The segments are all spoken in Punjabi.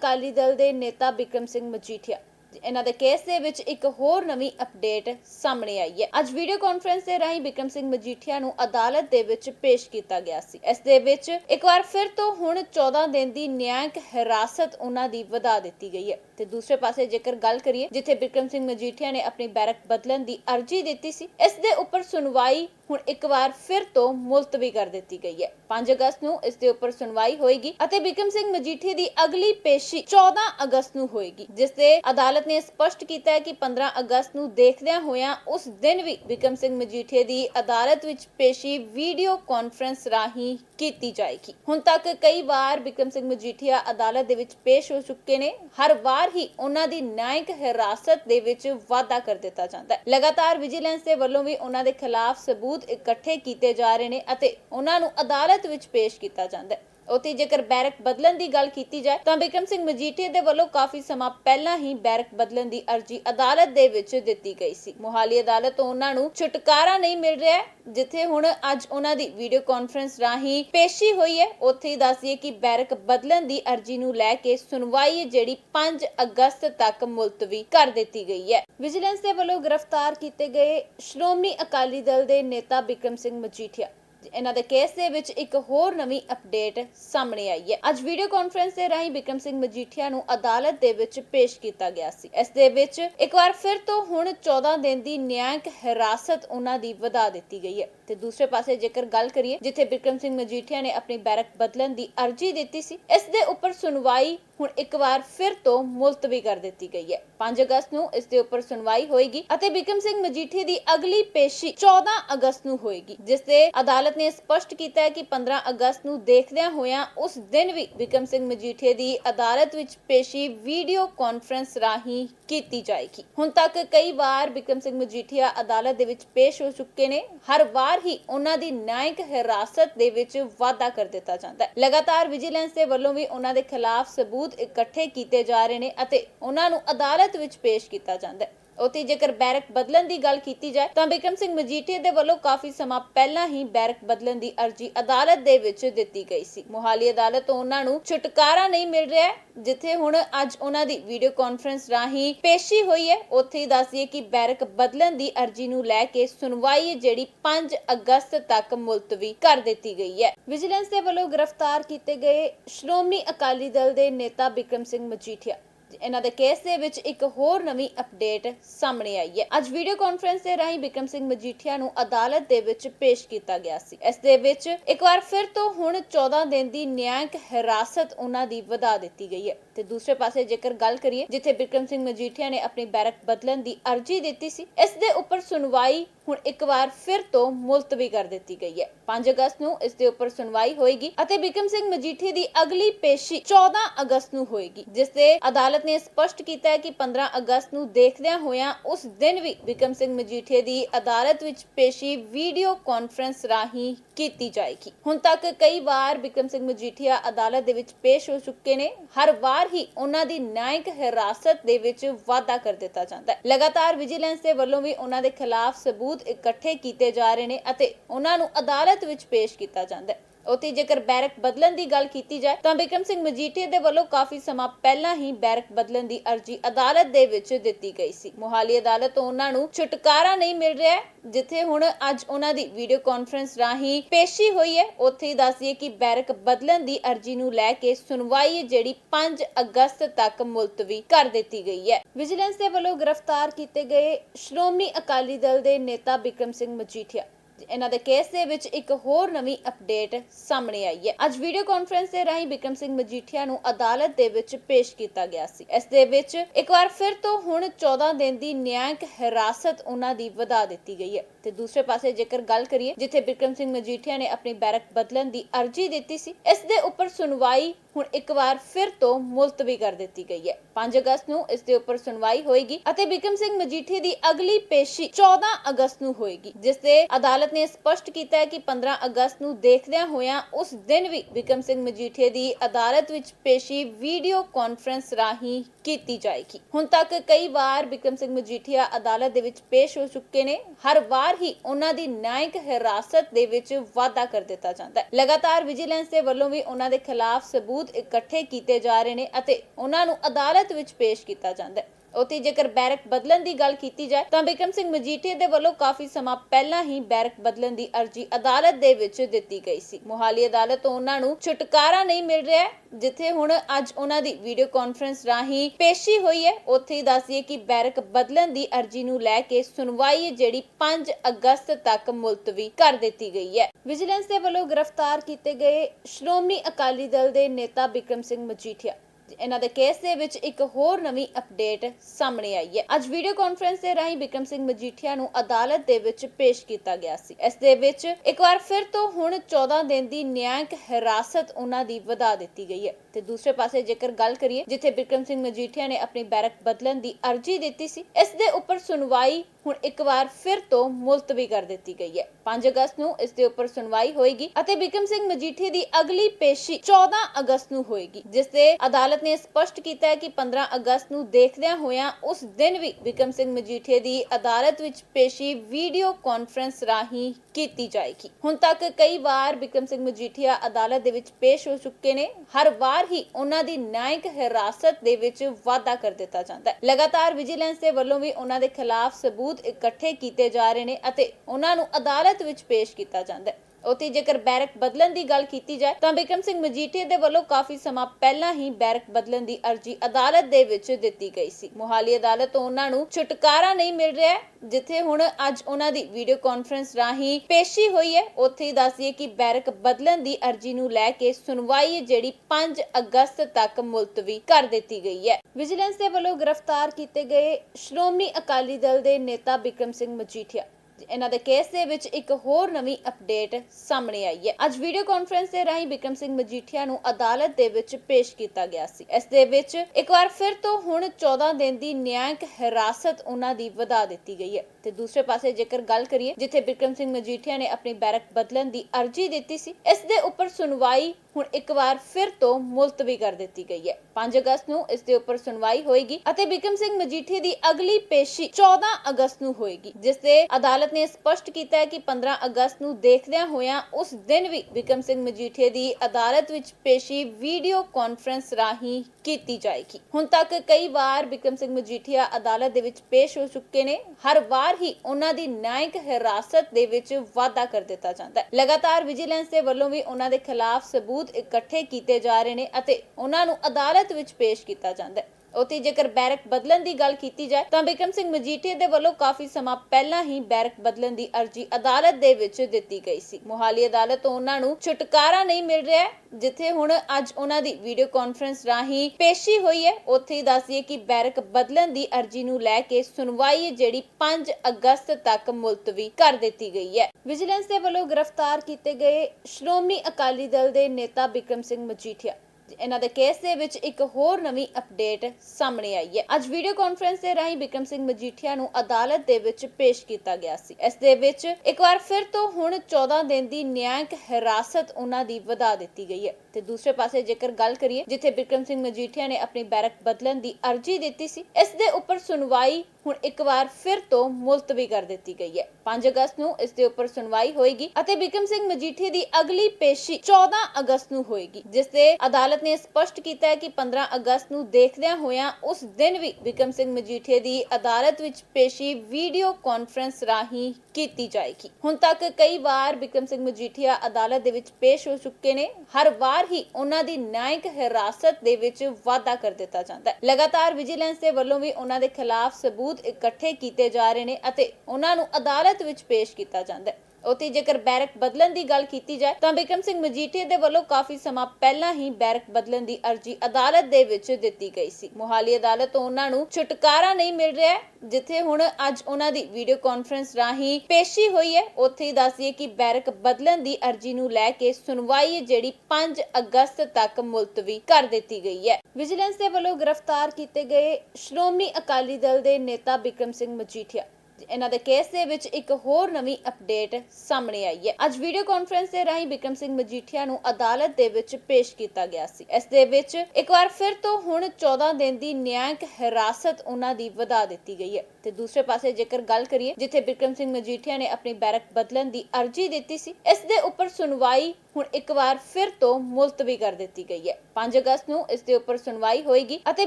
ਅਕਾਲੀ ਦਲ ਦੇ ਨੇਤਾ ਬਿਕਰਮ ਸਿੰਘ ਮਜੀਠੀਆ। ਇਹਨਾਂ ਦੇ ਕੇਸ ਦੇ ਵਿੱਚ ਇੱਕ ਹੋਰ ਨਵੀਂ ਅਪਡੇਟ ਸਾਹਮਣੇ ਆਈ ਹੈ। ਅੱਜ ਵੀਡੀਓ ਕਾਨਫਰੰਸ ਦੇ ਰਾਹੀਂ ਬਿਕਰਮ ਸਿੰਘ ਮਜੀਠੀਆ ਨੂੰ ਅਦਾਲਤ ਦੇ ਵਿੱਚ ਪੇਸ਼ ਕੀਤਾ ਗਿਆ ਸੀ। ਇਸ ਦੇ ਵਿੱਚ ਇੱਕ ਵਾਰ ਫਿਰ ਤੋਂ ਹੁਣ 14 ਦਿਨ ਦੀ ਨਿਆਂਇਕ ਹਿਰਾਸਤ ਉਹਨਾਂ ਦੀ ਵਧਾ ਦਿੱਤੀ ਗਈ ਹੈ। ਤੇ ਦੂਸਰੇ ਪਾਸੇ ਜੇਕਰ ਗੱਲ ਕਰੀਏ, ਜਿੱਥੇ ਬਿਕਰਮ ਸਿੰਘ ਮਜੀਠੀਆ ਨੇ ਆਪਣੀ ਬੈਰਕ ਬਦਲਣ ਦੀ ਅਰਜ਼ੀ ਦਿੱਤੀ ਸੀ, ਇਸ ਦੇ ਉੱਪਰ ਸੁਣਵਾਈ ਹੁਣ ਇੱਕ ਵਾਰ ਫਿਰ ਤੋਂ ਮੁਲਤਵੀ ਕਰ ਦਿੱਤੀ ਗਈ ਹੈ। 5 ਅਗਸਤ ਨੂੰ ਇਸ ਦੇ ਉੱਪਰ ਸੁਣਵਾਈ ਹੋਏਗੀ ਅਤੇ ਬਿਕਰਮ ਸਿੰਘ ਮਜੀਠੀ ਦੀ ਅਗਲੀ ਪੇਸ਼ੀ 14 ਅਗਸਤ ਨੂੰ ਹੋਏਗੀ, ਜਿਸ ਦੇ ਅਦਾਲਤ ਨੇ ਸਪਸ਼ਟ ਕੀਤਾ ਹੈ ਕਿ 15 ਅਗਸਤ ਨੂੰ ਦੇਖਦਿਆਂ ਹੋਇਆਂ ਉਸ ਦਿਨ ਵੀ ਬਿਕਰਮ ਸਿੰਘ ਮਜੀਠੀਆ ਦੀ ਅਦਾਲਤ ਵਿੱਚ ਪੇਸ਼ੀ ਵੀਡੀਓ ਕਾਨਫਰੰਸ ਰਾਹੀਂ ਕੀਤੀ ਜਾਏਗੀ। ਹੁਣ ਤੱਕ ਕਈ ਵਾਰ ਬਿਕਰਮ ਸਿੰਘ ਮਜੀਠੀਆ ਅਦਾਲਤ ਦੇ ਵਿੱਚ ਪੇਸ਼ ਹੋ ਚੁੱਕੇ ਨੇ, ਹਰ ਵਾਰ ਹੀ ਉਹਨਾਂ ਦੀ ਨਿਆਂਇਕ ਹਿਰਾਸਤ ਦੇ ਵਿੱਚ ਵਾਧਾ ਕਰ ਦਿੱਤਾ ਜਾਂਦਾ ਹੈ। ਲਗਾਤਾਰ ਵਿਜੀਲੈਂਸ ਦੇ ਵੱਲੋਂ ਵੀ ਉਹਨਾਂ ਦੇ ਖਿਲਾਫ ਸਬੂਤ ਇਕੱਠੇ ਕੀਤੇ ਜਾ ਰਹੇ ਨੇ ਅਤੇ ਉਹਨਾਂ ਨੂੰ ਅਦਾਲਤ ਵਿੱਚ ਪੇਸ਼ ਕੀਤਾ ਜਾਂਦਾ ਹੈ। ਉਤੇ ਜੇਕਰ ਬੈਰਕ ਬਦਲਣ ਦੀ ਗੱਲ ਕੀਤੀ ਜਾਏ, ਤਾਂ ਬਿਕਰਮ ਸਿੰਘ ਮਜੀਠੀਆ ਦੇ ਵੱਲੋਂ ਕਾਫੀ ਸਮਾਂ ਪਹਿਲਾਂ ਹੀ ਬੈਰਕ ਬਦਲਣ ਦੀ ਅਰਜ਼ੀ ਅਦਾਲਤ ਦੇ ਵਿੱਚ ਦਿੱਤੀ ਗਈ ਸੀ। ਮੋਹਾਲੀ ਅਦਾਲਤ ਤੋਂ ਉਹਨਾਂ ਨੂੰ ਛੁਟਕਾਰਾ ਨਹੀਂ ਮਿਲ ਰਿਹਾ ਜਿੱਥੇ ਹੁਣ ਅੱਜ ਉਹਨਾਂ ਦੀ ਵੀਡੀਓ ਕਾਨਫਰੰਸ ਰਾਹੀਂ ਪੇਸ਼ੀ ਹੋਈ ਹੈ। ਉੱਥੇ ਹੀ ਦੱਸਦੀਏ ਕਿ ਬੈਰਕ ਬਦਲਣ ਦੀ ਅਰਜ਼ੀ ਨੂੰ ਲੈ ਕੇ ਸੁਣਵਾਈ ਹੈ, ਜਿਹੜੀ 5 ਅਗਸਤ ਤੱਕ ਮੁਲਤਵੀ ਕਰ ਦਿੱਤੀ ਗਈ ਹੈ। ਵਿਜੀਲੈਂਸ ਦੇ ਵੱਲੋਂ ਗ੍ਰਿਫਤਾਰ ਕੀਤੇ ਗਏ ਸ਼੍ਰੋਮਣੀ ਅਕਾਲੀ ਦਲ ਦੇ ਨੇਤਾ ਬਿਕਰਮ ਸਿੰਘ ਮਜੀਠੀਆ ਇਹਨਾਂ ਦੇ ਕੇਸ ਦੇ ਵਿੱਚ ਇੱਕ ਹੋਰ ਨਵੀਂ ਅਪਡੇਟ ਸਾਹਮਣੇ ਆਈ ਹੈ। ਅੱਜ ਵੀਡੀਓ ਕਾਨਫਰੰਸ ਦੇ ਰਾਹੀਂ ਬਿਕਰਮ ਸਿੰਘ ਮਜੀਠੀਆ ਨੂੰ ਅਦਾਲਤ ਦੇ ਵਿੱਚ ਪੇਸ਼ ਕੀਤਾ ਗਿਆ ਸੀ। ਇਸ ਦੇ ਵਿੱਚ ਇੱਕ ਵਾਰ ਫਿਰ ਤੋਂ ਹੁਣ 14 ਦਿਨ ਦੀ ਨਿਆਂਇਕ ਹਿਰਾਸਤ ਉਹਨਾਂ ਦੀ ਵਧਾ ਦਿੱਤੀ ਗਈ ਹੈ। ਤੇ ਦੂਸਰੇ ਪਾਸੇ ਜੇਕਰ ਗੱਲ ਕਰੀਏ, ਜਿੱਥੇ ਬਿਕਰਮ ਸਿੰਘ ਮਜੀਠੀਆ ਨੇ ਆਪਣੀ ਬੈਰਕ ਬਦਲਣ ਦੀ ਅਰਜ਼ੀ ਦਿੱਤੀ ਸੀ, ਇਸ ਦੇ ਉੱਪਰ ਸੁਣਵਾਈ ਹੁਣ ਇੱਕ ਵਾਰ ਫਿਰ ਤੋਂ ਮੁਲਤਵੀ ਕਰ ਦਿੱਤੀ ਗਈ ਹੈ। 5 ਅਗਸਤ ਨੂੰ ਇਸ ਦੇ ਉੱਪਰ ਸੁਣਵਾਈ ਹੋਏਗੀ ਅਤੇ ਬਿਕਰਮ ਸਿੰਘ ਮਜੀਠੀ ਦੀ ਅਗਲੀ ਪੇਸ਼ੀ 14 ਅਗਸਤ ਨੂੰ ਹੋਏਗੀ, ਜਿਸ ਦੇ ਅਦਾਲਤ ਨੇ ਸਪਸ਼ਟ ਕੀਤਾ ਹੈ ਕਿ 15 ਅਗਸਤ ਨੂੰ ਦੇਖਦਿਆਂ ਹੋਇਆਂ ਉਸ ਦਿਨ ਵੀ ਬਿਕਰਮ ਸਿੰਘ ਮਜੀਠੀਆ ਦੀ ਅਦਾਲਤ ਵਿੱਚ ਪੇਸ਼ੀ ਵੀਡੀਓ ਕਾਨਫਰੰਸ ਰਾਹੀਂ ਕੀਤੀ ਜਾਏਗੀ। ਹੁਣ ਤੱਕ ਕਈ ਵਾਰ ਬਿਕਰਮ ਸਿੰਘ ਮਜੀਠੀਆ ਅਦਾਲਤ ਦੇ ਵਿੱਚ ਪੇਸ਼ ਹੋ ਚੁੱਕੇ ਨੇ। ਹਰ ਵਾਰ ਹੀ ਉਹਨਾਂ ਦੀ ਨਿਆਂਇਕ ਹਿਰਾਸਤ ਦੇ ਵਿੱਚ ਵਾਧਾ ਕਰ ਦਿੱਤਾ ਜਾਂਦਾ ਹੈ। ਲਗਾਤਾਰ ਵਿਜੀਲੈਂਸ ਦੇ ਵੱਲੋਂ ਵੀ ਉਹਨਾਂ ਦੇ ਖਿਲਾਫ ਸਬੂਤ ਇਕੱਠੇ ਕੀਤੇ ਜਾ ਰਹੇ ਨੇ ਅਤੇ ਉਹਨਾਂ ਨੂੰ ਅਦਾਲਤ ਵਿੱਚ ਪੇਸ਼ ਕੀਤਾ ਜਾਂਦਾ ਹੈ। ਉਤੇ ਜੇਕਰ ਬੈਰਕ ਬਦਲਣ ਦੀ ਗੱਲ ਕੀਤੀ ਜਾਏ, ਤਾਂ ਬਿਕਰਮ ਸਿੰਘ ਮਜੀਠੀਆ ਦੇ ਵੱਲੋਂ ਕਾਫੀ ਸਮਾਂ ਪਹਿਲਾਂ ਹੀ ਬੈਰਕ ਬਦਲਣ ਦੀ ਅਰਜ਼ੀ ਅਦਾਲਤ ਦੇ ਵਿੱਚ ਦਿੱਤੀ ਗਈ ਸੀ। ਮੋਹਾਲੀ ਅਦਾਲਤ ਤੋਂ ਉਹਨਾਂ ਨੂੰ ਛੁਟਕਾਰਾ ਨਹੀਂ ਮਿਲ ਰਿਹਾ ਜਿੱਥੇ ਹੁਣ ਅੱਜ ਉਹਨਾਂ ਦੀ ਵੀਡੀਓ ਕਾਨਫਰੰਸ ਰਾਹੀਂ ਪੇਸ਼ੀ ਹੋਈ ਹੈ। ਉੱਥੇ ਹੀ ਦੱਸਦੀਏ ਕਿ ਬੈਰਕ ਬਦਲਣ ਦੀ ਅਰਜ਼ੀ ਨੂੰ ਲੈ ਕੇ ਸੁਣਵਾਈ ਜਿਹੜੀ 5 ਅਗਸਤ ਤੱਕ ਮੁਲਤਵੀ ਕਰ ਦਿੱਤੀ ਗਈ ਹੈ। ਵਿਜੀਲੈਂਸ ਦੇ ਵੱਲੋਂ ਗ੍ਰਿਫਤਾਰ ਕੀਤੇ ਗਏ ਸ਼੍ਰੋਮਣੀ ਅਕਾਲੀ ਦਲ ਦੇ ਨੇਤਾ ਬਿਕਰਮ ਸਿੰਘ ਮਜੀਠੀਆ ਇਹਨਾਂ ਦੇ ਕੇਸ ਦੇ ਵਿੱਚ ਇੱਕ ਹੋਰ ਨਵੀਂ ਅਪਡੇਟ ਸਾਹਮਣੇ ਆਈ ਹੈ। ਅੱਜ ਵੀਡੀਓ ਕਾਨਫਰੰਸ ਦੇ ਰਾਹੀਂ ਬਿਕਰਮ ਸਿੰਘ ਮਜੀਠੀਆ ਨੂੰ ਅਦਾਲਤ ਦੇ ਵਿੱਚ ਪੇਸ਼ ਕੀਤਾ ਗਿਆ ਸੀ। ਇਸ ਦੇ ਵਿੱਚ ਇੱਕ ਵਾਰ ਫਿਰ ਤੋਂ ਹੁਣ 14 ਦਿਨ ਦੀ ਨਿਆਂਇਕ ਹਿਰਾਸਤ ਉਹਨਾਂ ਦੀ ਵਧਾ ਦਿੱਤੀ ਗਈ ਹੈ। ਤੇ ਦੂਸਰੇ ਪਾਸੇ ਜੇਕਰ ਗੱਲ ਕਰੀਏ, ਜਿੱਥੇ ਬਿਕਰਮ ਸਿੰਘ ਮਜੀਠੀਆ ਨੇ ਆਪਣੀ ਬੈਰਕ ਬਦਲਣ ਦੀ ਅਰਜ਼ੀ ਦਿੱਤੀ ਸੀ, ਇਸ ਦੇ ਉੱਪਰ ਸੁਣਵਾਈ ਹੁਣ ਇੱਕ ਵਾਰ ਫਿਰ ਤੋਂ ਮੁਲਤਵੀ ਕਰ ਦਿੱਤੀ ਗਈ ਹੈ। 5 ਅਗਸਤ ਨੂੰ ਇਸ ਦੇ ਉੱਪਰ ਸੁਣਵਾਈ ਹੋਏਗੀ ਅਤੇ ਬਿਕਰਮ ਸਿੰਘ ਮਜੀਠੀ ਦੀ ਅਗਲੀ ਪੇਸ਼ੀ 14 ਅਗਸਤ ਨੂੰ ਹੋਏਗੀ। ਜਿਸ ਦੇ ਅਦਾਲਤ ਨੇ ਸਪਸ਼ਟ ਕੀਤਾ ਹੈ ਕਿ 15 ਅਗਸਤ ਨੂੰ ਦੇਖਦਿਆਂ ਹੋਇਆਂ ਉਸ ਦਿਨ ਵੀ ਬਿਕਰਮ ਸਿੰਘ ਮਜੀਠੀਆ ਦੀ ਅਦਾਲਤ ਵਿੱਚ ਪੇਸ਼ੀ ਵੀਡੀਓ ਕਾਨਫਰੰਸ ਰਾਹੀਂ ਕੀਤੀ ਜਾਏਗੀ। ਹੁਣ ਤੱਕ ਕਈ ਵਾਰ ਬਿਕਰਮ ਸਿੰਘ ਮਜੀਠੀਆ ਅਦਾਲਤ ਦੇ ਵਿੱਚ ਪੇਸ਼ ਹੋ ਚੁੱਕੇ ਨੇ। ਹਰ ਵਾਰ ਹੀ ਉਹਨਾਂ ਦੀ ਨਿਆਂਇਕ ਹਿਰਾਸਤ ਦੇ ਵਿੱਚ ਵਾਧਾ ਕਰ ਦਿੱਤਾ ਜਾਂਦਾ ਹੈ। ਲਗਾਤਾਰ ਵਿਜੀਲੈਂਸ ਦੇ ਵੱਲੋਂ ਵੀ ਉਹਨਾਂ ਦੇ ਖਿਲਾਫ ਸਬੂਤ ਇਕੱਠੇ ਕੀਤੇ ਜਾ ਰਹੇ ਨੇ ਅਤੇ ਉਹਨਾਂ ਨੂੰ ਅਦਾਲਤ ਵਿੱਚ ਪੇਸ਼ ਕੀਤਾ ਜਾਂਦਾ ਹੈ। ਉਤੇ ਜੇਕਰ ਬੈਰਕ ਬਦਲਣ ਦੀ ਗੱਲ ਕੀਤੀ ਜਾਏ, ਤਾਂ ਬਿਕਰਮ ਸਿੰਘ ਮਜੀਠੀਆ ਦੇ ਵੱਲੋਂ ਕਾਫੀ ਸਮਾਂ ਪਹਿਲਾਂ ਹੀ ਬੈਰਕ ਬਦਲਣ ਦੀ ਅਰਜ਼ੀ ਅਦਾਲਤ ਦੇ ਵਿੱਚ ਦਿੱਤੀ ਗਈ ਸੀ। ਮੋਹਾਲੀ ਅਦਾਲਤ ਤੋਂ ਉਹਨਾਂ ਨੂੰ ਛੁਟਕਾਰਾ ਨਹੀਂ ਮਿਲ ਰਿਹਾ ਜਿੱਥੇ ਹੁਣ ਅੱਜ ਉਹਨਾਂ ਦੀ ਵੀਡੀਓ ਕਾਨਫਰੰਸ ਰਾਹੀਂ ਪੇਸ਼ੀ ਹੋਈ ਹੈ। ਉੱਥੇ ਹੀ ਦੱਸਦੀਏ ਕਿ ਬੈਰਕ ਬਦਲਣ ਦੀ ਅਰਜ਼ੀ ਨੂੰ ਲੈ ਕੇ ਸੁਣਵਾਈ ਹੈ, ਜਿਹੜੀ 5 ਅਗਸਤ ਤੱਕ ਮੁਲਤਵੀ ਕਰ ਦਿੱਤੀ ਗਈ ਹੈ। ਵਿਜੀਲੈਂਸ ਦੇ ਵੱਲੋਂ ਗ੍ਰਿਫਤਾਰ ਕੀਤੇ ਗਏ ਸ਼੍ਰੋਮਣੀ ਅਕਾਲੀ ਦਲ ਦੇ ਨੇਤਾ ਬਿਕਰਮ ਸਿੰਘ ਮਜੀਠੀਆ ਇਹਨਾਂ ਦੇ ਕੇਸ ਦੇ ਵਿੱਚ ਇੱਕ ਹੋਰ ਨਵੀਂ ਅਪਡੇਟ ਸਾਹਮਣੇ ਆਈ ਹੈ। ਅੱਜ ਵੀਡੀਓ ਕਾਨਫਰੰਸ ਦੇ ਰਾਹੀਂ ਬਿਕਰਮ ਸਿੰਘ ਮਜੀਠੀਆ ਨੂੰ ਅਦਾਲਤ ਦੇ ਵਿੱਚ ਪੇਸ਼ ਕੀਤਾ ਗਿਆ ਸੀ। ਇਸ ਦੇ ਵਿੱਚ ਇੱਕ ਵਾਰ ਫਿਰ ਤੋਂ ਹੁਣ 14 ਦਿਨ ਦੀ ਨਿਆਂਇਕ ਹਿਰਾਸਤ ਉਹਨਾਂ ਦੀ ਵਧਾ ਦਿੱਤੀ ਗਈ ਹੈ। ਤੇ ਦੂਸਰੇ ਪਾਸੇ ਜੇਕਰ ਗੱਲ ਕਰੀਏ, ਜਿੱਥੇ ਬਿਕਰਮ ਸਿੰਘ ਮਜੀਠੀਆ ਨੇ ਆਪਣੀ ਬੈਰਕ ਬਦਲਣ ਦੀ ਅਰਜ਼ੀ ਦਿੱਤੀ ਸੀ, ਇਸ ਦੇ ਉੱਪਰ ਸੁਣਵਾਈ ਹੁਣ ਇੱਕ ਵਾਰ ਫਿਰ ਤੋਂ ਮੁਲਤਵੀ ਕਰ ਦਿੱਤੀ ਗਈ ਹੈ। 5 ਅਗਸਤ ਨੂੰ ਇਸ ਦੇ ਉੱਪਰ ਸੁਣਵਾਈ ਹੋਏਗੀ ਅਤੇ ਬਿਕਰਮ ਸਿੰਘ ਮਜੀਠੀ ਦੀ ਅਗਲੀ ਪੇਸ਼ੀ 14 ਅਗਸਤ ਨੂੰ ਹੋਏਗੀ, ਜਿਸ ਦੇ ਅਦਾਲਤ ਅਦਾਲਤ ਨੇ ਸਪਸ਼ਟ ਕੀਤਾ ਹੈ ਕਿ 15 ਅਗਸਤ ਨੂੰ ਦੇਖਦਿਆਂ ਹੋਇਆਂ ਉਸ ਦਿਨ ਵੀ ਵਿਕਰਮ ਸਿੰਘ ਮਜੀਠੀਆ ਦੀ ਅਦਾਲਤ ਵਿੱਚ ਪੇਸ਼ੀ ਵੀਡੀਓ ਕਾਨਫਰੰਸ ਰਾਹੀਂ ਕੀਤੀ ਜਾਏਗੀ। ਹੁਣ ਤੱਕ ਕਈ ਵਾਰ ਵਿਕਰਮ ਸਿੰਘ ਮਜੀਠੀਆ ਅਦਾਲਤ ਦੇ ਵਿੱਚ ਪੇਸ਼ ਹੋ ਚੁੱਕੇ ਨੇ, ਹਰ ਵਾਰ ਹੀ ਉਹਨਾਂ ਦੀ ਨਿਆਂਇਕ ਹਿਰਾਸਤ ਦੇ ਵਿੱਚ ਵਾਧਾ ਕਰ ਦਿੱਤਾ ਜਾਂਦਾ ਹੈ। ਲਗਾਤਾਰ ਵਿਜੀਲੈਂਸ ਦੇ ਵੱਲੋਂ ਵੀ ਉਹਨਾਂ ਦੇ ਖਿਲਾਫ ਸਬੂਤ ਇਕੱਠੇ ਕੀਤੇ ਜਾ ਰਹੇ ਨੇ ਅਤੇ ਉਹਨਾਂ ਨੂੰ ਅਦਾਲਤ ਵਿੱਚ ਪੇਸ਼ ਕੀਤਾ ਜਾਂਦਾ ਹੈ। ਉਤੇ ਜੇਕਰ ਬੈਰਕ ਬਦਲਣ ਦੀ ਗੱਲ ਕੀਤੀ ਜਾਏ, ਤਾਂ ਬਿਕਰਮ ਸਿੰਘ ਮਜੀਠੀਆ ਦੇ ਵੱਲੋਂ ਕਾਫੀ ਸਮਾਂ ਪਹਿਲਾਂ ਹੀ ਬੈਰਕ ਬਦਲਣ ਦੀ ਅਰਜ਼ੀ ਅਦਾਲਤ ਦੇ ਵਿੱਚ ਦਿੱਤੀ ਗਈ ਸੀ। ਮੋਹਾਲੀ ਅਦਾਲਤ ਤੋਂ ਉਹਨਾਂ ਨੂੰ ਛੁਟਕਾਰਾ ਨਹੀਂ ਮਿਲ ਰਿਹਾ ਜਿੱਥੇ ਹੁਣ ਅੱਜ ਉਹਨਾਂ ਦੀ ਵੀਡੀਓ ਕਾਨਫਰੰਸ ਰਾਹੀਂ ਪੇਸ਼ੀ ਹੋਈ ਹੈ। ਉੱਥੇ ਹੀ ਦੱਸੀਏ ਕਿ ਬੈਰਕ ਬਦਲਣ ਦੀ ਅਰਜ਼ੀ ਨੂੰ ਲੈ ਕੇ ਸੁਣਵਾਈ ਹੈ, ਜਿਹੜੀ 5 ਅਗਸਤ ਤੱਕ ਮੁਲਤਵੀ ਕਰ ਦਿੱਤੀ ਗਈ ਹੈ। ਵਿਜੀਲੈਂਸ ਦੇ ਵੱਲੋਂ ਗ੍ਰਿਫਤਾਰ ਕੀਤੇ ਗਏ ਸ਼੍ਰੋਮਣੀ ਅਕਾਲੀ ਦਲ ਦੇ ਨੇਤਾ ਬਿਕਰਮ ਸਿੰਘ ਮਜੀਠੀਆ ਇਹਨਾਂ ਦੇ ਕੇਸ ਦੇ ਵਿੱਚ ਇੱਕ ਹੋਰ ਨਵੀਂ ਅਪਡੇਟ ਸਾਹਮਣੇ ਆਈ ਹੈ। ਅੱਜ ਵੀਡੀਓ ਕਾਨਫਰੰਸ ਦੇ ਰਾਹੀਂ ਬਿਕਰਮ ਸਿੰਘ ਮਜੀਠੀਆ ਨੂੰ ਅਦਾਲਤ ਦੇ ਵਿੱਚ ਪੇਸ਼ ਕੀਤਾ ਗਿਆ ਸੀ। ਇਸ ਦੇ ਵਿੱਚ ਇੱਕ ਵਾਰ ਫਿਰ ਤੋਂ ਹੁਣ 14 ਦਿਨ ਦੀ ਨਿਆਂਇਕ ਹਿਰਾਸਤ ਉਹਨਾਂ ਦੀ ਵਧਾ ਦਿੱਤੀ ਗਈ ਹੈ। ਤੇ ਦੂਸਰੇ ਪਾਸੇ ਜੇਕਰ ਗੱਲ ਕਰੀਏ, ਜਿੱਥੇ ਬਿਕਰਮ ਸਿੰਘ ਮਜੀਠੀਆ ਨੇ ਆਪਣੀ ਬੈਰਕ ਬਦਲਣ ਦੀ ਅਰਜ਼ੀ ਦਿੱਤੀ ਸੀ, ਇਸ ਦੇ ਉੱਪਰ ਸੁਣਵਾਈ ਹੁਣ ਇੱਕ ਵਾਰ ਫਿਰ ਤੋਂ ਮੁਲਤਵੀ ਕਰ ਦਿੱਤੀ ਗਈ ਹੈ। 5 ਅਗਸਤ ਨੂੰ ਇਸ ਦੇ ਉੱਪਰ ਸੁਣਵਾਈ ਹੋਏਗੀ ਅਤੇ ਬਿਕਰਮ ਸਿੰਘ ਮਜੀਠੀਆ ਦੀ ਅਗਲੀ ਪੇਸ਼ੀ 14 ਅਗਸਤ ਨੂੰ ਹੋਏਗੀ, ਜਿਸ ਦੇ ਅਦਾਲਤ ਨੇ ਸਪਸ਼ਟ ਕੀਤਾ ਹੈ ਕਿ 15 ਅਗਸਤ ਨੂੰ ਦੇਖਦਿਆਂ ਹੋਇਆਂ ਉਸ ਦਿਨ ਵੀ ਬਿਕਰਮ ਸਿੰਘ ਮਜੀਠੀਆ ਦੀ ਅਦਾਲਤ ਵਿੱਚ ਪੇਸ਼ੀ ਵੀਡੀਓ ਕਾਨਫਰੰਸ ਰਾਹੀਂ ਕੀਤੀ ਜਾਏਗੀ। ਹੁਣ ਤੱਕ ਕਈ ਵਾਰ ਬਿਕਰਮ ਸਿੰਘ ਮਜੀਠੀਆ ਅਦਾਲਤ ਦੇ ਵਿੱਚ ਪੇਸ਼ ਹੋ ਚੁੱਕੇ ਨੇ। ਹਰ ਵਾਰ ਹੀ ਉਹਨਾਂ ਦੀ ਨਿਆਂਇਕ ਹਿਰਾਸਤ ਦੇ ਵਿੱਚ ਵਾਧਾ ਕਰ ਦਿੱਤਾ ਜਾਂਦਾ ਹੈ। ਲਗਾਤਾਰ ਵਿਜੀਲੈਂਸ ਦੇ ਵੱਲੋਂ ਵੀ ਉਹਨਾਂ ਦੇ ਖਿਲਾਫ ਸਬੂਤ ਇਕੱਠੇ ਕੀਤੇ ਜਾ ਰਹੇ ਨੇ ਅਤੇ ਉਹਨਾਂ ਨੂੰ ਅਦਾਲਤ ਵਿੱਚ ਪੇਸ਼ ਕੀਤਾ ਜਾਂਦਾ ਹੈ। ਉਤੇ ਜੇਕਰ ਬੈਰਕ ਬਦਲਣ ਦੀ ਗੱਲ ਕੀਤੀ ਜਾਏ, ਤਾਂ ਬਿਕਰਮ ਸਿੰਘ ਮਜੀਠੀਆ ਦੇ ਵੱਲੋਂ ਕਾਫੀ ਸਮਾਂ ਪਹਿਲਾਂ ਹੀ ਬੈਰਕ ਬਦਲਣ ਦੀ ਅਰਜ਼ੀ ਅਦਾਲਤ ਦੇ ਵਿੱਚ ਦਿੱਤੀ ਗਈ ਸੀ। ਮੋਹਾਲੀ ਅਦਾਲਤ ਤੋਂ ਉਹਨਾਂ ਨੂੰ ਛੁਟਕਾਰਾ ਨਹੀਂ ਮਿਲ ਰਿਹਾ ਜਿੱਥੇ ਹੁਣ ਅੱਜ ਉਹਨਾਂ ਦੀ ਵੀਡੀਓ ਕਾਨਫਰੰਸ ਰਾਹੀਂ ਪੇਸ਼ੀ ਹੋਈ ਹੈ। ਉੱਥੇ ਹੀ ਦੱਸੀਏ ਕਿ ਬੈਰਕ ਬਦਲਣ ਦੀ ਅਰਜ਼ੀ ਨੂੰ ਲੈ ਕੇ ਸੁਣਵਾਈ ਹੈ ਜਿਹੜੀ 5 ਅਗਸਤ ਤੱਕ ਮੁਲਤਵੀ ਕਰ ਦਿੱਤੀ ਗਈ ਹੈ। ਵਿਜੀਲੈਂਸ ਦੇ ਵੱਲੋਂ ਗ੍ਰਿਫਤਾਰ ਕੀਤੇ ਗਏ ਸ਼੍ਰੋਮਣੀ ਅਕਾਲੀ ਦਲ ਦੇ ਨੇਤਾ ਬਿਕਰਮ ਸਿੰਘ ਮਜੀਠੀਆ ਇਹਨਾਂ ਦੇ ਕੇਸ ਦੇ ਵਿੱਚ ਇੱਕ ਹੋਰ ਨਵੀਂ ਅਪਡੇਟ ਸਾਹਮਣੇ ਆਈ ਹੈ। ਅੱਜ ਵੀਡੀਓ ਕਾਨਫਰੰਸ ਦੇ ਰਾਹੀਂ ਬਿਕਰਮ ਸਿੰਘ ਮਜੀਠੀਆ ਨੂੰ ਅਦਾਲਤ ਦੇ ਵਿੱਚ ਪੇਸ਼ ਕੀਤਾ ਗਿਆ ਸੀ। ਇਸ ਦੇ ਵਿੱਚ ਇੱਕ ਵਾਰ ਫਿਰ ਤੋਂ ਹੁਣ 14 ਦਿਨ ਦੀ ਨਿਆਂਇਕ ਹਿਰਾਸਤ ਉਹਨਾਂ ਦੀ ਵਧਾ ਦਿੱਤੀ ਗਈ ਹੈ। ਤੇ ਦੂਸਰੇ ਪਾਸੇ ਜੇਕਰ ਗੱਲ ਕਰੀਏ, ਜਿੱਥੇ ਬਿਕਰਮ ਸਿੰਘ ਮਜੀਠੀਆ ਨੇ ਆਪਣੀ ਬੈਰਕ ਬਦਲਣ ਦੀ ਅਰਜ਼ੀ ਦਿੱਤੀ ਸੀ, ਇਸ ਦੇ ਉੱਪਰ ਸੁਣਵਾਈ ਹੁਣ ਇੱਕ ਵਾਰ ਫਿਰ ਤੋਂ ਮੁਲਤਵੀ ਕਰ ਦਿੱਤੀ ਗਈ ਹੈ। 5 ਅਗਸਤ ਨੂੰ ਇਸ ਦੇ ਉੱਪਰ ਸੁਣਵਾਈ ਹੋਏਗੀ ਅਤੇ ਬਿਕਰਮ ਸਿੰਘ ਮਜੀਠੀਆ ਦੀ ਅਗਲੀ ਪੇਸ਼ੀ 14 ਅਗਸਤ ਨੂੰ ਹੋਏਗੀ, ਜਿਸ ਦੇ ਅਦਾਲਤ ਨੇ ਸਪਸ਼ਟ ਕੀਤਾ ਹੈ ਕਿ 15 ਅਗਸਤ ਨੂੰ ਦੇਖਦਿਆਂ ਹੋਇਆਂ ਉਸ ਦਿਨ ਵੀ ਬਿਕਰਮ ਸਿੰਘ ਮਜੀਠੀਆ ਦੀ ਅਦਾਲਤ ਵਿੱਚ ਪੇਸ਼ੀ ਵੀਡੀਓ ਕਾਨਫਰੰਸ ਰਾਹੀਂ ਕੀਤੀ ਜਾਏਗੀ। ਹੁਣ ਤੱਕ ਕਈ ਵਾਰ ਬਿਕਰਮ ਸਿੰਘ ਮਜੀਠੀਆ ਅਦਾਲਤ ਦੇ ਵਿੱਚ ਪੇਸ਼ ਹੋ ਚੁੱਕੇ ਨੇ, ਹਰ ਵਾਰ ਹੀ ਉਹਨਾਂ ਦੀ ਨਿਆਂਇਕ ਹਿਰਾਸਤ ਦੇ ਵਿੱਚ ਵਾਧਾ ਕਰ ਦਿੱਤਾ ਜਾਂਦਾ ਹੈ। ਲਗਾਤਾਰ ਵਿਜੀਲੈਂਸ ਦੇ ਵੱਲੋਂ ਵੀ ਉਹਨਾਂ ਦੇ ਖਿਲਾਫ ਸਬੂਤ ਇਕੱਠੇ ਕੀਤੇ ਜਾ ਰਹੇ ਨੇ ਅਤੇ ਉਹਨਾਂ ਨੂੰ ਅਦਾਲਤ ਵਿੱਚ ਪੇਸ਼ ਕੀਤਾ ਜਾਂਦਾ ਹੈ। ਉਤੇ ਜੇਕਰ ਬੈਰਕ ਬਦਲਣ ਦੀ ਗੱਲ ਕੀਤੀ ਜਾਏ, ਤਾਂ ਬਿਕਰਮ ਸਿੰਘ ਮਜੀਠੀਆ ਦੇ ਵੱਲੋਂ ਕਾਫੀ ਸਮਾਂ ਪਹਿਲਾਂ ਹੀ ਬੈਰਕ ਬਦਲਣ ਦੀ ਅਰਜ਼ੀ ਅਦਾਲਤ ਦੇ ਵਿੱਚ ਦਿੱਤੀ ਗਈ ਸੀ। ਮੋਹਾਲੀ ਅਦਾਲਤ ਤੋਂ ਉਹਨਾਂ ਨੂੰ ਛੁਟਕਾਰਾ ਨਹੀਂ ਮਿਲ ਰਿਹਾ ਜਿੱਥੇ ਹੁਣ ਅੱਜ ਉਹਨਾਂ ਦੀ ਵੀਡੀਓ ਕਾਨਫਰੰਸ ਰਾਹੀਂ ਪੇਸ਼ੀ ਹੋਈ ਹੈ। ਉੱਥੇ ਹੀ ਦੱਸੀਏ ਕਿ ਬੈਰਕ ਬਦਲਣ ਦੀ ਅਰਜ਼ੀ ਨੂੰ ਲੈ ਕੇ ਸੁਣਵਾਈ ਹੈ ਜਿਹੜੀ 5 ਅਗਸਤ ਤੱਕ ਮੁਲਤਵੀ ਕਰ ਦਿੱਤੀ ਗਈ ਹੈ। ਵਿਜੀਲੈਂਸ ਦੇ ਵੱਲੋਂ ਗ੍ਰਿਫਤਾਰ ਕੀਤੇ ਗਏ ਸ਼੍ਰੋਮਣੀ ਅਕਾਲੀ ਦਲ ਦੇ ਨੇਤਾ ਬਿਕਰਮ ਸਿੰਘ ਮਜੀਠੀਆ ਇਹਨਾਂ ਦੇ ਕੇਸ ਦੇ ਵਿੱਚ ਇੱਕ ਹੋਰ ਨਵੀਂ ਅਪਡੇਟ ਸਾਹਮਣੇ ਆਈ ਹੈ। ਅੱਜ ਵੀਡੀਓ ਕਾਨਫਰੰਸ ਦੇ ਰਾਹੀਂ ਬਿਕਰਮ ਸਿੰਘ ਮਜੀਠੀਆ ਨੂੰ ਅਦਾਲਤ ਦੇ ਵਿੱਚ ਪੇਸ਼ ਕੀਤਾ ਗਿਆ ਸੀ। ਇਸ ਦੇ ਵਿੱਚ ਇੱਕ ਵਾਰ ਫਿਰ ਤੋਂ ਹੁਣ 14 ਦਿਨ ਦੀ ਨਿਆਂਇਕ ਹਿਰਾਸਤ ਉਹਨਾਂ ਦੀ ਵਧਾ ਦਿੱਤੀ ਗਈ ਹੈ। ਤੇ ਦੂਸਰੇ ਪਾਸੇ ਜੇਕਰ ਗੱਲ ਕਰੀਏ, ਜਿੱਥੇ ਬਿਕਰਮ ਸਿੰਘ ਮਜੀਠੀਆ ਨੇ ਆਪਣੀ ਬੈਰਕ ਬਦਲਣ ਦੀ ਅਰਜ਼ੀ ਦਿੱਤੀ ਸੀ, ਇਸ ਦੇ ਉੱਪਰ ਸੁਣਵਾਈ ਹੁਣ ਇੱਕ ਵਾਰ ਫਿਰ ਤੋਂ ਮੁਲਤਵੀ ਕਰ ਦਿੱਤੀ ਗਈ ਹੈ। 5 ਅਗਸਤ ਨੂੰ ਇਸ ਦੇ ਉੱਪਰ ਸੁਣਵਾਈ ਹੋਏਗੀ ਅਤੇ ਬਿਕਰਮ ਸਿੰਘ ਮਜੀਠੀਆ ਦੀ ਅਗਲੀ ਪੇਸ਼ੀ 14 ਅਗਸਤ ਨੂੰ ਹੋਏਗੀ, ਜਿਸ ਦੇ ਅਦਾਲਤ ਨੇ ਸਪਸ਼ਟ ਕੀਤਾ ਹੈ ਕਿ 15 ਅਗਸਤ ਨੂੰ ਦੇਖਦਿਆਂ ਹੋਇਆਂ ਉਸ ਦਿਨ ਵੀ ਬਿਕਰਮ ਸਿੰਘ ਮਜੀਠੀਆ ਦੀ ਅਦਾਲਤ ਵਿੱਚ ਪੇਸ਼ੀ ਵੀਡੀਓ ਕਾਨਫਰੰਸ ਰਾਹੀਂ ਕੀਤੀ ਜਾਏਗੀ। ਹੁਣ ਤੱਕ ਕਈ ਵਾਰ ਬਿਕਰਮ ਸਿੰਘ ਮਜੀਠੀਆ ਅਦਾਲਤ ਦੇ ਵਿੱਚ ਪੇਸ਼ ਹੋ ਚੁੱਕੇ ਨੇ, ਹਰ ਵਾਰ ਹੀ ਉਹਨਾਂ ਦੀ ਨਿਆਂਇਕ ਹਿਰਾਸਤ ਦੇ ਵਿੱਚ ਵਾਧਾ ਕਰ ਦਿੱਤਾ ਜਾਂਦਾ ਹੈ। ਲਗਾਤਾਰ ਵਿਜੀਲੈਂਸ ਦੇ ਵੱਲੋਂ ਵੀ ਉਹਨਾਂ ਦੇ ਖਿਲਾਫ ਸਬੂਤ ਇਕੱਠੇ ਕੀਤੇ ਜਾ ਰਹੇ ਨੇ ਅਤੇ ਉਹਨਾਂ ਨੂੰ ਅਦਾਲਤ ਵਿੱਚ ਪੇਸ਼ ਕੀਤਾ ਜਾਂਦਾ ਹੈ। ਉਤੇ ਜੇਕਰ ਬੈਰਕ ਬਦਲਣ ਦੀ ਗੱਲ ਕੀਤੀ ਜਾਏ, ਤਾਂ ਬਿਕਰਮ ਸਿੰਘ ਮਜੀਠੀਆ ਦੇ ਵੱਲੋਂ ਕਾਫੀ ਸਮਾਂ ਪਹਿਲਾਂ ਹੀ ਬੈਰਕ ਬਦਲਣ ਦੀ ਅਰਜ਼ੀ ਅਦਾਲਤ ਦੇ ਵਿੱਚ ਦਿੱਤੀ ਗਈ ਸੀ। ਮੋਹਾਲੀ ਅਦਾਲਤ ਤੋਂ ਉਹਨਾਂ ਨੂੰ ਛੁਟਕਾਰਾ ਨਹੀਂ ਮਿਲ ਰਿਹਾ ਜਿੱਥੇ ਹੁਣ ਅੱਜ ਉਹਨਾਂ ਦੀ ਵੀਡੀਓ ਕਾਨਫਰੰਸ ਰਾਹੀਂ ਪੇਸ਼ੀ ਹੋਈ ਹੈ। ਉੱਥੇ ਹੀ ਦੱਸੀਏ ਕਿ ਬੈਰਕ ਬਦਲਣ ਦੀ ਅਰਜ਼ੀ ਨੂੰ ਲੈ ਕੇ ਸੁਣਵਾਈ ਹੈ ਜਿਹੜੀ 5 ਅਗਸਤ ਤੱਕ ਮੁਲਤਵੀ ਕਰ ਦਿੱਤੀ ਗਈ ਹੈ। ਵਿਜੀਲੈਂਸ ਦੇ ਵੱਲੋਂ ਗ੍ਰਿਫਤਾਰ ਕੀਤੇ ਗਏ ਸ਼੍ਰੋਮਣੀ ਅਕਾਲੀ ਦਲ ਦੇ ਨੇਤਾ ਬਿਕਰਮ ਸਿੰਘ ਮਜੀਠੀਆ ਇਹਨਾਂ ਦੇ ਕੇਸ ਦੇ ਵਿੱਚ ਇੱਕ ਹੋਰ ਨਵੀਂ ਅਪਡੇਟ ਸਾਹਮਣੇ ਆਈ ਹੈ। ਅੱਜ ਵੀਡੀਓ ਕਾਨਫਰੰਸ ਦੇ ਰਾਹੀਂ ਬਿਕਰਮ ਸਿੰਘ ਮਜੀਠੀਆ ਨੂੰ ਅਦਾਲਤ ਦੇ ਵਿੱਚ ਪੇਸ਼ ਕੀਤਾ ਗਿਆ ਸੀ। ਇਸ ਦੇ ਵਿੱਚ ਇੱਕ ਵਾਰ ਫਿਰ ਤੋਂ ਹੁਣ 14 ਦਿਨ ਦੀ ਨਿਆਂਇਕ ਹਿਰਾਸਤ ਉਹਨਾਂ ਦੀ ਵਧਾ ਦਿੱਤੀ ਗਈ ਹੈ। ਤੇ ਦੂਸਰੇ ਪਾਸੇ ਜੇਕਰ ਗੱਲ ਕਰੀਏ, ਜਿੱਥੇ ਬਿਕਰਮ ਸਿੰਘ ਮਜੀਠੀਆ ਨੇ ਆਪਣੀ ਬੈਰਕ ਬਦਲਣ ਦੀ ਅਰਜ਼ੀ ਦਿੱਤੀ ਸੀ, ਇਸ ਦੇ ਉੱਪਰ ਸੁਣਵਾਈ ਹੁਣ ਇੱਕ ਵਾਰ ਫਿਰ ਤੋਂ ਮੁਲਤਵੀ ਕਰ ਦਿੱਤੀ ਗਈ ਹੈ। 5 ਅਗਸਤ ਨੂੰ ਇਸ ਦੇ ਉੱਪਰ ਸੁਣਵਾਈ ਹੋਏਗੀ ਅਤੇ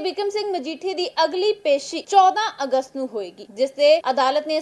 ਬਿਕਰਮ ਸਿੰਘ ਮਜੀਠੀ ਦੀ ਅਗਲੀ ਪੇਸ਼ੀ 14 ਅਗਸਤ ਨੂੰ ਹੋਏਗੀ, ਜਿਸ ਤੇ ਅਦਾਲਤ ਨੇ